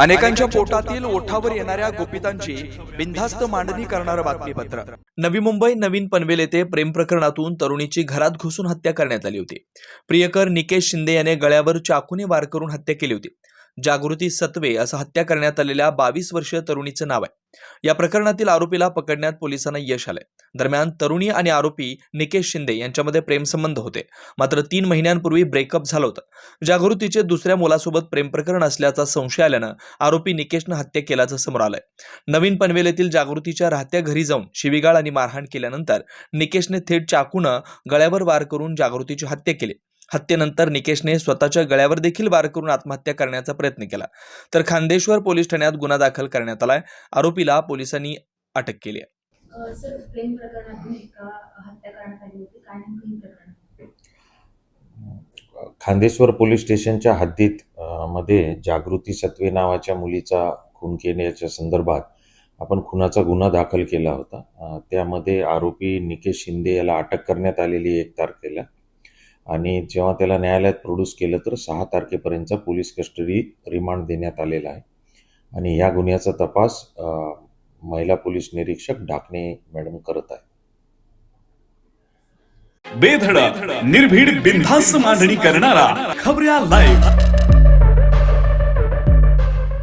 अनेकांच्या पोटातील ओठावर येणाऱ्या गोपितांची बिनधास्त मांडणी करणारं बातमीपत्र. नवी मुंबई नवीन पनवेल येथे प्रेम प्रकरणातून तरुणीची घरात घुसून हत्या करण्यात आली होती. प्रियकर निकेश शिंदे याने गळ्यावर चाकूने वार करून हत्या केली होती. जागृती सत्वे असं हत्या करण्यात आलेल्या बावीस वर्षीय तरुणीचं नाव आहे. या प्रकरणातील आरोपीला पकडण्यात पोलिसांना यश आलंय. दरम्यान तरुणी आणि आरोपी निकेश शिंदे यांच्यामध्ये प्रेमसंबंध होते. मात्र तीन महिन्यांपूर्वी ब्रेकअप झालं होतं. जागृतीचे दुसऱ्या मुलासोबत प्रेम प्रकरण असल्याचा संशय आल्यानं आरोपी निकेशनं हत्या केल्याचं समोर आलंय. नवीन पनवेल येथील जागृतीच्या राहत्या घरी जाऊन शिवीगाळ आणि मारहाण केल्यानंतर निकेशने थेट चाकूनं गळ्यावर वार करून जागृतीची हत्या केली. हत्येनंतर निकेशने स्वतःच्या गळ्यावर देखील वार करून आत्महत्या करण्याचा प्रयत्न केला. तर खांदेश्वर पोलीस ठाण्यात गुन्हा दाखल करण्यात आलाय आरोपीला पोलिसांनी अटक केली आहे. खांदेश्वर पोलीस स्टेशनच्या हद्दीत मध्ये जागृती सत्वे नावाच्या मुलीचा खून केल्याच्या संदर्भात आपण खुनाचा गुन्हा दाखल केला होता. त्यामध्ये आरोपी निकेश शिंदे याला अटक करण्यात आलेली एक तारखेला आणि जेव्हा त्याला न्यायालयात प्रोड्यूस केलं तर सहा तारखेपर्यंतचा पोलीस कस्टडी रिमांड देण्यात आलेला आहे. आणि या गुन्ह्याचा तपास महिला पोलीस निरीक्षक ढाकणे मॅडम करत आहे बेधडक निर्भीड बिनधास्त मांडणी करणारा खबऱ्या लाईव्ह